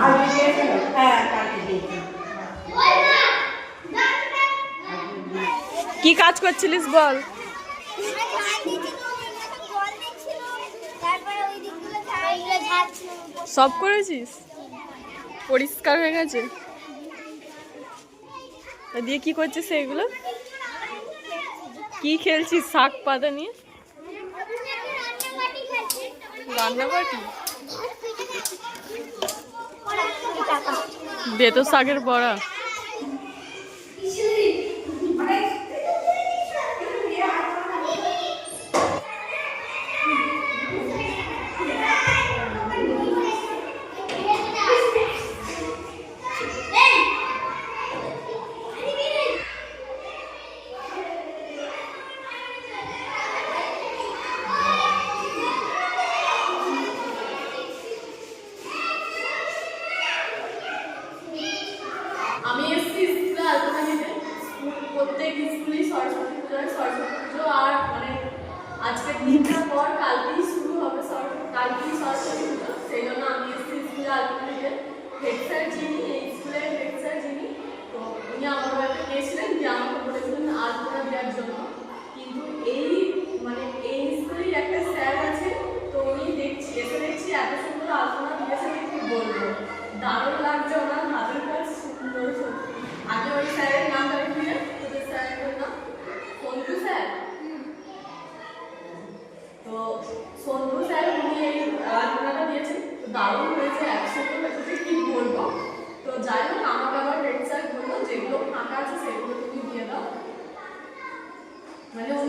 হ্যাঁ কালকে কি কাজ করছিলিস বল? সব করেছিস? পরিষ্কার হয়ে গেছে? দিয়ে কি করছিস এগুলো? কি খেলছিস? শাক পাতা নিয়ে? রান্নাবাটি? বেতো শাকের বড়া আমি এসেছি স্কুলে আলোচনা দিতে স্কুল প্রত্যেক স্কুলেই সরস্বতী পুজো হয় সরস্বতী পুজো আর মানে আজকে দিনটার পর কালকেই শুরু হবে সরস্বতী কালকেই সরস্বতী পুজো সেই জন্য আমি এসেছি স্কুলে আলোচনা দিতে হেড স্যার যিনি এই স্কুলের হেড স্যার যিনি তো উনি আমার বাড়িতে গিয়েছিলেন যে আমাকে বলেছিলেন আলোচনা দেওয়ার জন্য কিন্তু এই মানে এই স্কুলেই একটা স্যার আছে তো উনি দেখছি এসে দেখছি এত সুন্দর আলোচনা দিয়েছে যে কি বলব দারুণ লাগছে ওনার হাতের কাজ সুন্দর সত্যি আগে ওই স্যারের নামটা লিখে তোদের স্যারের নাম সন্ধু স্যার তো সন্ধু স্যার উনি এই আলোচনাটা দিয়েছেন তো দারুণ হয়েছে একসাথে হয়েছে যে কি বলব তো যাই হোক আমাকে আবার হেড স্যার বলল যেগুলো ফাঁকা আছে সেগুলো তুমি দিয়ে দাও মানে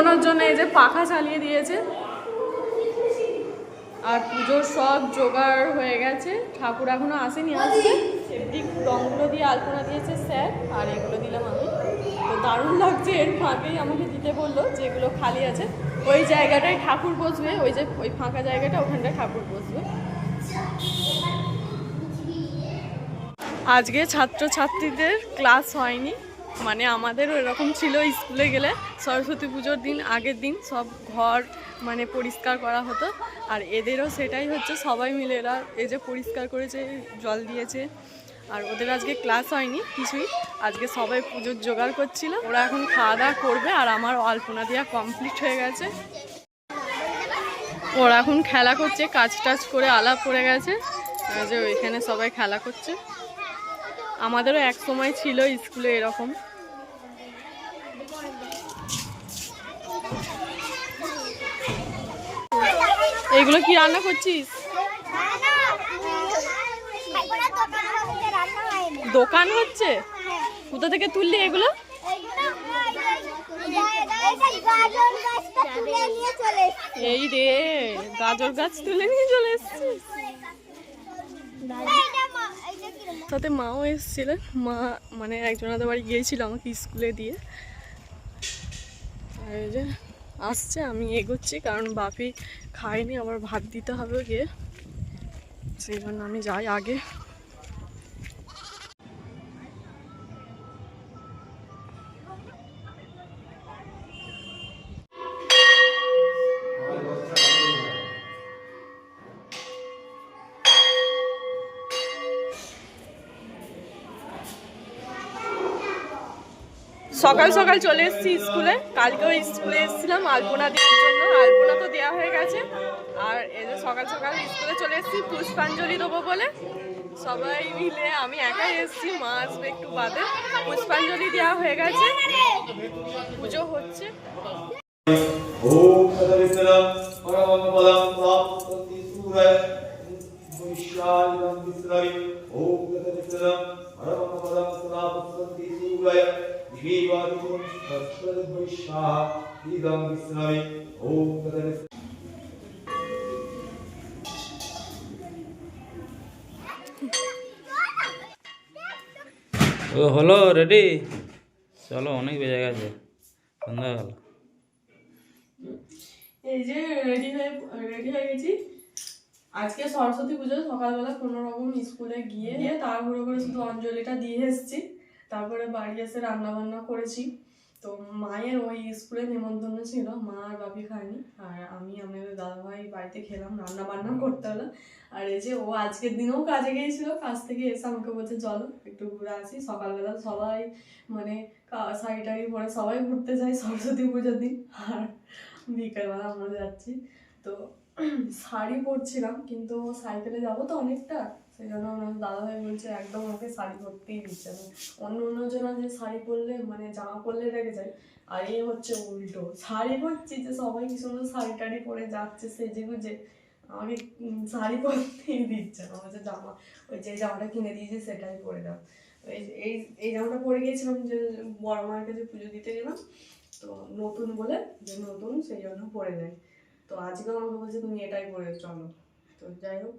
শুকোনোর জন্য এই যে পাখা চালিয়ে দিয়েছে। আর পুজোর সব জোগাড় হয়ে গেছে। ঠাকুর এখনও আসেনি আসবে সেদিক রঙগুলো দিয়ে আলপনা দিয়েছে স্যার, আর এগুলো দিলাম আমি। তো দারুণ লাগছে, এর ফাঁকেই আমাকে দিতে বলল যেগুলো খালি আছে। ওই জায়গাটায় ঠাকুর বসবে, ওই যে ওই ফাঁকা জায়গাটা, ওখানটায় ঠাকুর বসবে। আজকে ছাত্রছাত্রীদের ক্লাস হয়নি। মানে আমাদেরও এরকম ছিল স্কুলে গেলে সরস্বতী পুজোর দিন, আগের দিন সব ঘর মানে পরিষ্কার করা হতো। আর এদেরও সেটাই হচ্ছে, সবাই মিলে এরা এই যে পরিষ্কার করেছে, জল দিয়েছে। আর ওদের আজকে ক্লাস হয়নি কিছুই, আজকে সবাই পুজোর জোগাড় করছিল। ওরা এখন খাওয়া দাওয়া করবে আর আমার আলপনা দেওয়া কমপ্লিট হয়ে গেছে। ওরা এখন খেলা করছে, কাজ টাজ করে আলাপ পড়ে গেছে। যে ওইখানে সবাই খেলা করছে। আমাদেরও এক সময় ছিল স্কুলে এরকম। এইগুলো কি রান্না করছিস? দোকান হচ্ছে? কোথা থেকে তুললি এগুলো? এই রে, গাজর গাছ তুলে নিয়ে চলে এসছিস। সাথে মাও এসেছিলেন। মা মানে একজনাদের বাড়ি গিয়েছিল আমাকে স্কুলে দিয়ে। আর যে, আসছে, আমি এগোচ্ছি, কারণ বাপি খায়নি আবার ভাত দিতে হবে গিয়ে সেই জন্য আমি যাই আগে। সকাল সকাল চলে এসেছি স্কুলে। কালকেও স্কুলে এসেছিলাম আলপনা দেওয়ার জন্য। আলপনা তো দেওয়া হয়ে গেছে। আর এই যে সকাল সকাল স্কুলে চলে এসেছি, পুষ্পাঞ্জলি দেবো বলে। সবাই মিলে আমি একাই এসেছি, মা আসবে একটু বাদে। পুষ্পাঞ্জলি দেওয়া হয়ে গেছে। পুজো হচ্ছে। ও, হলো রেডি চলো, অনেক বেজে গেছে। সন্ধ্যা গেল এই যে রেডি হয়ে রেডি হয়ে গেছি। আজকে সরস্বতী পুজো, সকালবেলা কোনো রকম স্কুলে গিয়ে তাড়াহুড়ো করে শুধু অঞ্জলিটা দিয়ে এসেছি। তারপরে বাড়ি এসে রান্না বান্না করেছি। তো মায়ের ওই স্কুলে নেমন্তন্ন ছিল, মা আর বাপি খায়নি। আর আমি, আমাদের দাদাভাই বাড়িতে খেলাম রান্না বান্না করতে হলো। আর এই যে ও আজকের দিনেও কাজে গিয়েছিল, কাজ থেকে এসে আমাকে বলছে, চলো, একটু ঘুরে আসি। সকালবেলা সবাই মানে শাড়ি টাড়ি পরে সবাই ঘুরতে যায় সরস্বতী পুজোর দিন। আর বিকেলবেলা আমরা যাচ্ছি। তো শাড়ি পরছিলাম, কিন্তু সাইকেলে যাব তো অনেকটা, সেই জন্য আমার দাদাভাই বলছে, একদম আমাকে শাড়ি পরতেই দিচ্ছে। না অন্য অন্য জনা যে শাড়ি পরলে মানে জামা পরলে রেগে যায়, আর এ হচ্ছে উল্টো। শাড়ি পরছি যে সবাই কি সুন্দর শাড়ি টাড়ি পরে যাচ্ছে সেজে গুজে আমাকে শাড়ি পরতেই দিচ্ছে না। আমার যে জামা, ওই যে জামাটা কিনে দিয়েছে, সেটাই পরে দাও। এই এই জামাটা পরে গিয়েছিলাম যে বড় মায়ের কাছে পুজো দিতে গেলাম, তো নতুন বলে, যে নতুন, সেই জন্য পরে দেয় তো আজকেও আমাকে বলছে তুমি এটাই পরে চলো। তো যাই হোক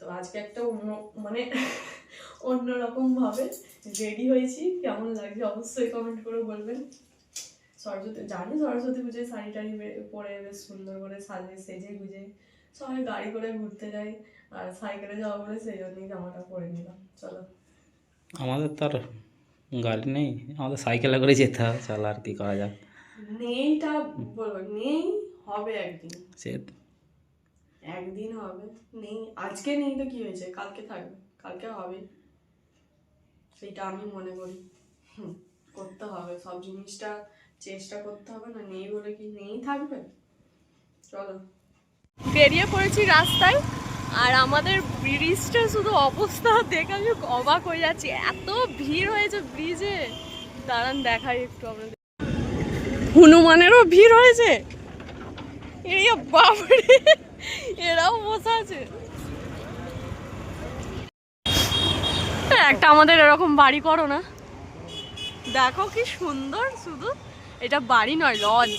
তো আজকে একটা অন্য মানে অন্যরকম ভাবে রেডি হয়েছি। কেমন লাগছে অবশ্যই কমেন্ট করে বলবেন। সরস্বতী জানি সরস্বতী পুজোয় শাড়ি টাড়ি পরে বেশ সুন্দর করে সাজে সেজে গুজে। সবাই গাড়ি করে ঘুরতে যায় আর সাইকেলে যাওয়া বলে সেই জন্যই জামাটা পরে নিলাম। চলো। আমাদের তো আর গাড়ি নেই আমাদের সাইকেলে করে যেতে হবে চল আর কি করা যাক। নেইটা বলব নেই হবে একদিন। সে একদিন হবে। নেই, আজকে নেই তো কি হয়েছে? কালকে থাকবে, কালকে হবে। সেটা আমি মনে করি। করতে হবে। সব জিনিসটা চেষ্টা করতে হবে না, নেই বলে কি নেই থাকবে? চলো। বেরিয়ে পড়েছি রাস্তায়, আর আমাদের ব্রিজটা শুধু অবস্থা দেখে আমি অবাক হয়ে যাচ্ছি। এত ভিড় হয়েছে ব্রিজে। দাঁড়ান, দেখাই একটু আপনাদের। হনুমানেরও ভিড় হয়েছে? আছে। একটা আমাদের এরকম বাড়ি করো না। দেখো কি সুন্দর, শুধু এটা বাড়ি নয়, লজ।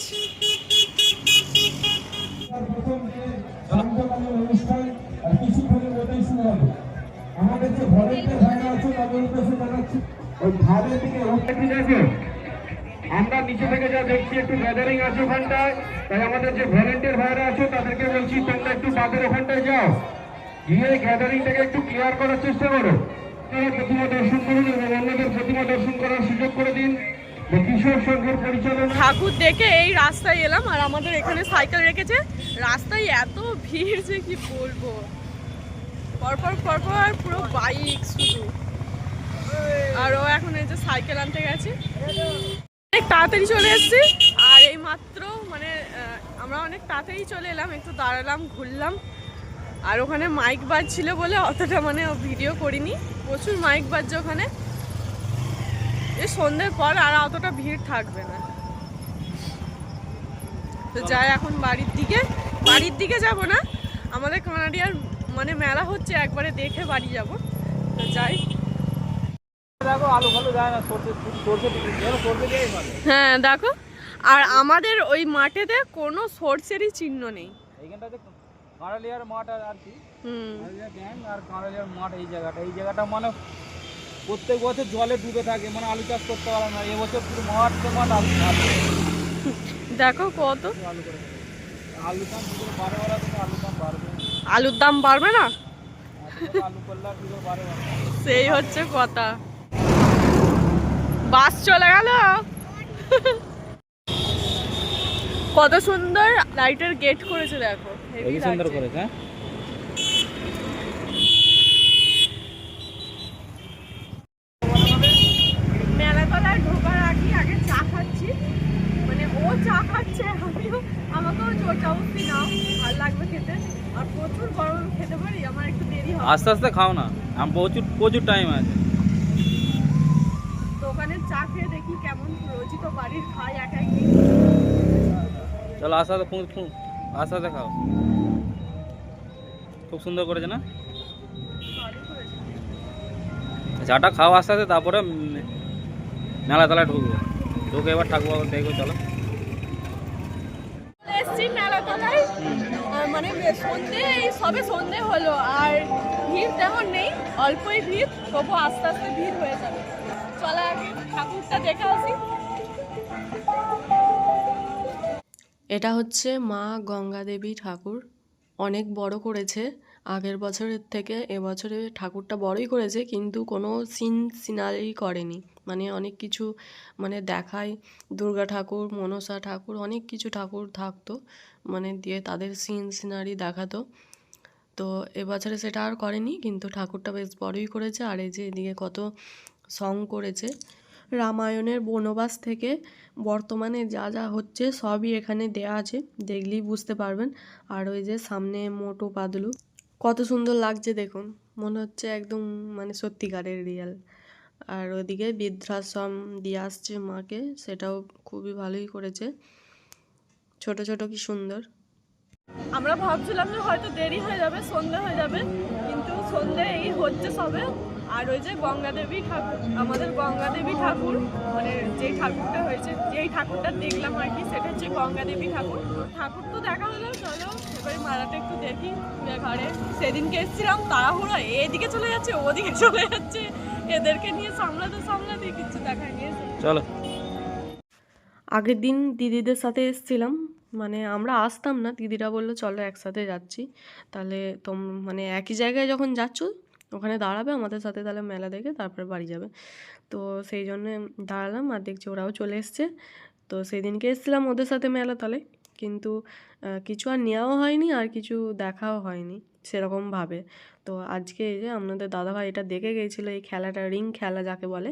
আমাদের যে ভলেন্টিয়ার ভাইরা আছে, তাদের উদ্দেশ্যে জানাচ্ছি, ওই ধারের দিকে আমরা নিচে থেকে যা দেখছি, একটু গ্যাদারিং আছে ওখানটায়। তাই আমাদের যে ভলেন্টিয়ার ভাইরা আছে, তাদেরকে বলছি, তোমরা একটু বাদের ওখানটায় যাও। গিয়ে গ্যাদারিংটাকে একটু ক্লিয়ার করার চেষ্টা করো। প্রতিমা দর্শন করুন এবং অন্যদের প্রতিমা দর্শন করার সুযোগ করে দিন। ঠাকুর দেখে এই রাস্তায় এলাম, আর আমাদের এখানে সাইকেল রেখেছে। রাস্তায় এত ভিড় যে কি বলব। পরপর পরপর পুরো বাইক শুধু। আর ও এখন এই যে সাইকেল আনতে গেছে। অনেক তাড়াতাড়ি চলে এসেছি। আর এই মাত্র মানে আমরা অনেক তাড়াতাড়ি চলে এলাম, একটু দাঁড়ালাম, ঘুরলাম। আর ওখানে মাইক বাজছিল বলে অতটা মানে ভিডিও করিনি। প্রচুর মাইক বাজছে ওখানে। এই সন্ধ্যের পর আর অতটা ভিড় থাকবে না। তো যাই এখন বাড়ির দিকে। বাড়ির দিকে যাব না। আমাদের কানাডিয়ার মানে মেলা হচ্ছে, একবারে দেখে বাড়ি যাব। তো যাই দেখো আলু ফালু যায় না সরষে সরষে সরষে দিয়েই ভালো হ্যাঁ দেখো। আর আমাদের ওই মাঠেতে কোনো সোর্সেরই চিহ্ন নেই। কাঁড়ালিয়ার মাঠ আর কি? আর কাঁড়ালিয়ার মাঠ এই জায়গাটা। এই জায়গাটা মানে প্রত্যেক বছর জলে ডুবে থাকে মানে আলু চাষ করতে পারে না। এবছর পুরো মাঠ তো মাঠ আলু দেখো কত। আলু দাম বারে আলু দাম বাড়বে। আলুর দাম বাড়বে না? আলু করলে সেই হচ্ছে কথা। বাস চলে গেল। কত সুন্দর লাইটের গেট করেছে দেখো হেবি সুন্দর করেছে হ্যাঁ? মেলাতলায় ঢোকার আগে আগে চা খাচ্ছি। মানে ও চা খাচ্ছে আমিও আমাকেও জোর চাউসি নাও ভালো লাগবে খেতে। আর প্রচুর গরম খেতে পারি আমার একটু দেরি আস্তে আস্তে খাও না আমি প্রচুর প্রচুর টাইম আছে দোকানের চা খেয়ে দেখি কেমন রোজই তো বাড়ির খাই একাই চলো আস্তে আস্তে খুব খুব সুন্দর করেছে না? চাটা খাও আস্তে আস্তে, তারপরে মেলা তলায় ঢুকবো। ঢুকে এবার ঠাকুর দেখব, চলো। মানে সন্ধে, সবে সন্ধে হলো, আর ভিড় তেমন নেই, অল্পই ভিড় তবু আস্তে আস্তে ভিড় হয়ে যাবে। চলে আগে ঠাকুরটা দেখে আসি। এটা হচ্ছে মা গঙ্গা দেবী ঠাকুর। অনেক বড় করেছে। আগের বছরের থেকে এবছরে ঠাকুরটা বড়ই করেছে, কিন্তু কোনো সিন সিনারি করেনি। মানে অনেক কিছু মানে দেখায়। দুর্গা ঠাকুর, মনসা ঠাকুর, অনেক কিছু ঠাকুর থাকতো। মানে দিয়ে তাদের সিন সিনারি দেখাতো। তো এবছরে সেটা আর করেনি, কিন্তু ঠাকুরটা বেশ বড়ই করেছে। আর এই যে এদিকে কত সং করেছে। রামায়ণের বনবাস থেকে বর্তমানে যা যা হচ্ছে সবই এখানে দেয়া আছে, দেখলেই বুঝতে পারবেন। আর ওই যে সামনে মোটো পাদলু, কত সুন্দর লাগছে দেখুন। মনে হচ্ছে একদম মানে সত্যিকারের রিয়াল আর ওদিকে বৃদ্ধাশ্রম দিয়ে আসছে মাকে, সেটাও খুবই ভালোই করেছে। ছোট ছোট কি সুন্দর। আমরা ভাবছিলাম যে হয়তো দেরি হয়ে যাবে, সন্ধে হয়ে যাবে, কিন্তু সন্ধে এই হচ্ছে সবে। আর ওই যে গঙ্গা দেবী ঠাকুর আমাদের গঙ্গা দেবী ঠাকুর মানে যেই ঠাকুরটা হয়েছে যেই ঠাকুরটা দেখলাম আর কি সেটা হচ্ছে গঙ্গা দেবী ঠাকুর। ঠাকুর তো দেখা হলো চলো এবারে মারাটা একটু দেখি ঘরে সেদিনকে এসেছিলাম তাড়াহুড়ো এদিকে চলে যাচ্ছে ওদিকে চলে যাচ্ছে এদেরকে নিয়ে সামলাতে সামলাতে কিছু দেখা গিয়েছে চলো। আগের দিন দিদিদের সাথে এসেছিলাম মানে আমরা আসতাম না দিদিরা বলল চলো একসাথে যাচ্ছি। তাহলে তোম মানে একই জায়গায় যখন যাচ্ছ ওখানে দাঁড়াবে আমাদের সাথে, তাহলে মেলা দেখে তারপরে বাড়ি যাবে। তো সেই জন্যে দাঁড়ালাম আর দেখছি ওরাও চলে এসছে। তো সেই দিনকে এসেছিলাম ওদের সাথে মেলা তাহলে কিন্তু কিছু আর নেওয়াও হয়নি আর কিছু দেখাও হয়নি সেরকমভাবে তো আজকে এই যে আপনাদের দাদাভাই এটা দেখে গিয়েছিল এই খেলাটা, রিং খেলা যাকে বলে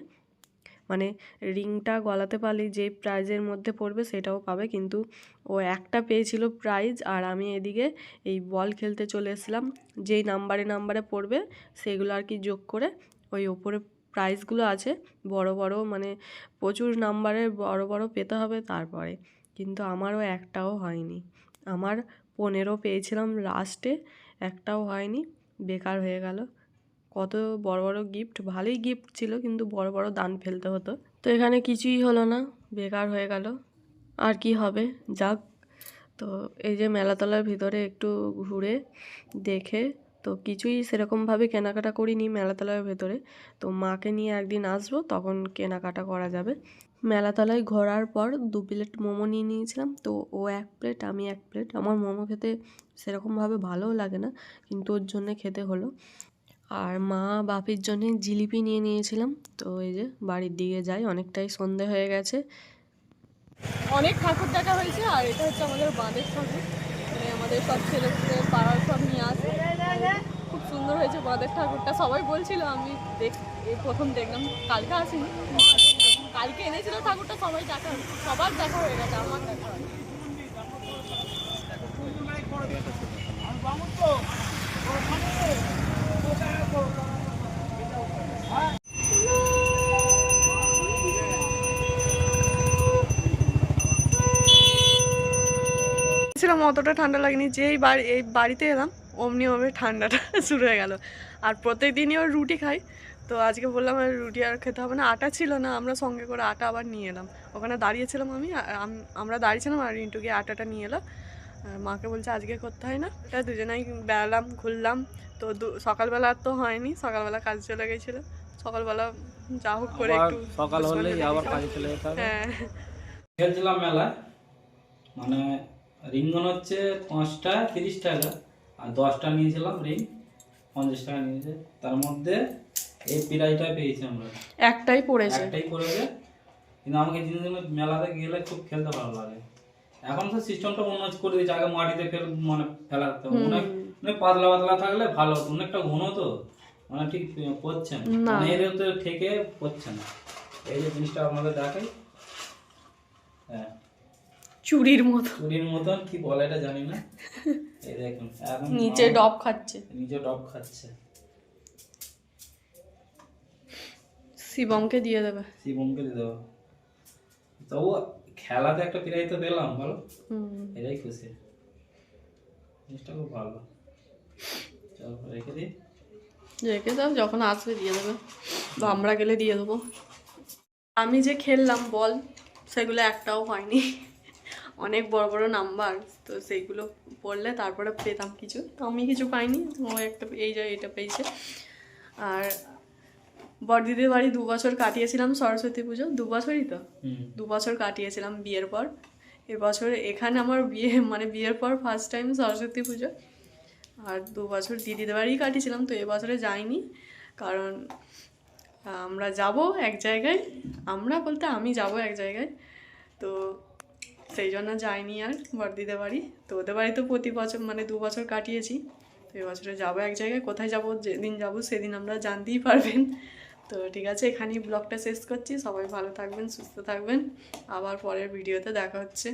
মানে রিংটা গলাতে পারলেই যে প্রাইজের মধ্যে পড়বে সেটাও পাবে। কিন্তু ও একটা পেয়েছিল প্রাইজ আর আমি এদিকে এই বল খেলতে চলে এসেছিলাম। যেই নাম্বারে নাম্বারে পড়বে সেগুলো আর কি যোগ করে ওই ওপরে প্রাইজগুলো আছে। বড় বড় মানে প্রচুর নাম্বারে বড় বড় পেতে হবে তারপরে। কিন্তু আমারও একটাও হয়নি। আমার পনেরো পেয়েছিলাম লাস্টে একটাও হয়নি। বেকার হয়ে গেল। কত বড় বড় গিফট ভালোই গিফট ছিল, কিন্তু বড় বড় দান ফেলতে হতো। তো এখানে কিছুই হলো না, বেকার হয়ে গেল। আর কি হবে? যাক। তো এই যে মেলাতলার ভিতরে একটু ঘুরে দেখে, তো কিছুই সেরকমভাবে কেনাকাটা করিনি মেলাতলার ভেতরে। তো মাকে নিয়ে একদিন আসব, তখন কেনাকাটা করা যাবে। মেলাতলায় ঘোরার পর দু প্লেট মোমো নিয়ে নিয়েছিলাম, তো ও এক প্লেট, আমি এক প্লেট। আমার মোমো খেতে সেরকমভাবে ভালোও লাগে না, কিন্তু ওর জন্যে খেতে হলো। আর মা বাপির জন্যে জিলিপি নিয়ে নিয়েছিলাম। তো এই যে বাড়ির দিকে যাই, অনেকটাই সন্ধে হয়ে গেছে। অনেক ঠাকুর দেখা হয়েছে, আর এটা হচ্ছে আমাদের বাঁধের ঠাকুর। মানে আমাদের সব ছেলে পাড়ার সব নিয়ে আসে। খুব সুন্দর হয়েছে বাঁধের ঠাকুরটা। সবাই বলছিল, আমি দেখ এই প্রথম দেখলাম, কালকে আসিনি। কালকে এনেছিল ঠাকুরটা, সবাই দেখা সবার দেখা হয়ে গেছে, আমার দেখা হয়নি। ছিলাম অতটা ঠান্ডা লাগেনি যেই বাড়ি এই বাড়িতে এলাম অমনি অমনি ঠান্ডাটা শুরু হয়ে গেল। আর প্রত্যেক দিনই ওর রুটি খাই তো আজকে বললাম আর রুটি আর খেতে হবে না আটা ছিল না আমরা সঙ্গে করে আটা আবার নিয়ে এলাম। ওখানে দাঁড়িয়েছিলাম আমি আমরা দাঁড়িয়েছিলাম আর রিন্টু গিয়ে আটাটা নিয়ে এলো। আর মাকে বলছে আজকে করতে হয় না এটা দুজনেই বেড়ালাম ঘুরলাম তো দু- সকালবেলা আর তো হয়নি সকালবেলা কাজ চলে গেছিল সকালবেলা যা হোক করে একটু সকাল হলেই আবার কাজে চলে যেতে হবে। হ্যাঁ। খেলছিলাম মেলায় মানে রিঙ্গন হচ্ছে পাঁচটা তিরিশ টাকা। আর দশটা নিয়েছিলাম রিং পঞ্চাশ টাকা নিয়েছে। তার মধ্যে এই প্রাইজটা পেয়েছি আমরা। একটাই পড়েছে। একটাই করেছে কিন্তু আমাকে জিনিসগুলো মেলাতে গেলে খুব খেলতে ভালো লাগে। এখন তো সিস্টেমটা অন্য করে দিয়েছে। আগে মাটিতে ফেল মানে ফেলা হতো অনেক অনেক পাতলা পাতলা থাকলে ভালো হতো। অনেকটা ঘন তো। মানে ঠিক পড়ছে না। মানে এর তো ঠেকে পড়ছে না। এই যে জিনিসটা আপনাদের দেখাই। হ্যাঁ। চুরির মতো। চুরির মতন কি বলে এটা জানি না। এই দেখুন নিচে ডব খাচ্ছে। নিচে ডব খাচ্ছে। শিবমকে দিয়ে দেবে। শিবমকে দিয়ে দেবো। তবু খেলাতে একটা তো পেলাম বলো? এটাই খুশি। জিনিসটা খুব ভালো। চলো রেখে দিই। রেখে দাও যখন আসবে দিয়ে দেবে। বা আমরা গেলে দিয়ে দেবো। আমি যে খেললাম বল সেগুলো একটাও হয়নি। অনেক বড় বড় নাম্বার তো সেইগুলো পড়লে তারপরে পেতাম কিছু। তো আমি কিছু পাইনি ও একটা এই যে এটা পেয়েছে। আর বড়দিদির বাড়ি দু বছর কাটিয়েছিলাম সরস্বতী পুজো দু বছরই তো? দু বছর কাটিয়েছিলাম বিয়ের পর। এবছর এখানে আমার বিয়ে মানে বিয়ের পর ফার্স্ট টাইম সরস্বতী পুজো। আর দু বছর দিদিদের বাড়িই কাটিয়েছিলাম তো এবছরে যাইনি। কারণ আমরা যাব এক জায়গায় আমরা বলতে আমি যাব এক জায়গায়। তো সেই জন্য যাইনি আর বর্দিদের বাড়ি। তো ওদের বাড়ি তো প্রতি বছর মানে দু বছর কাটিয়েছি। তো এবছরে যাব এক জায়গায়, কোথায় যাব, যেদিন যাব সেদিন আমরা জানতেই পারবেন। তো ঠিক আছে, এখানেই ব্লগটা শেষ করছি। সবাই ভালো থাকবেন, সুস্থ থাকবেন। আবার পরের ভিডিওতে দেখা হচ্ছে।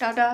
টাটা!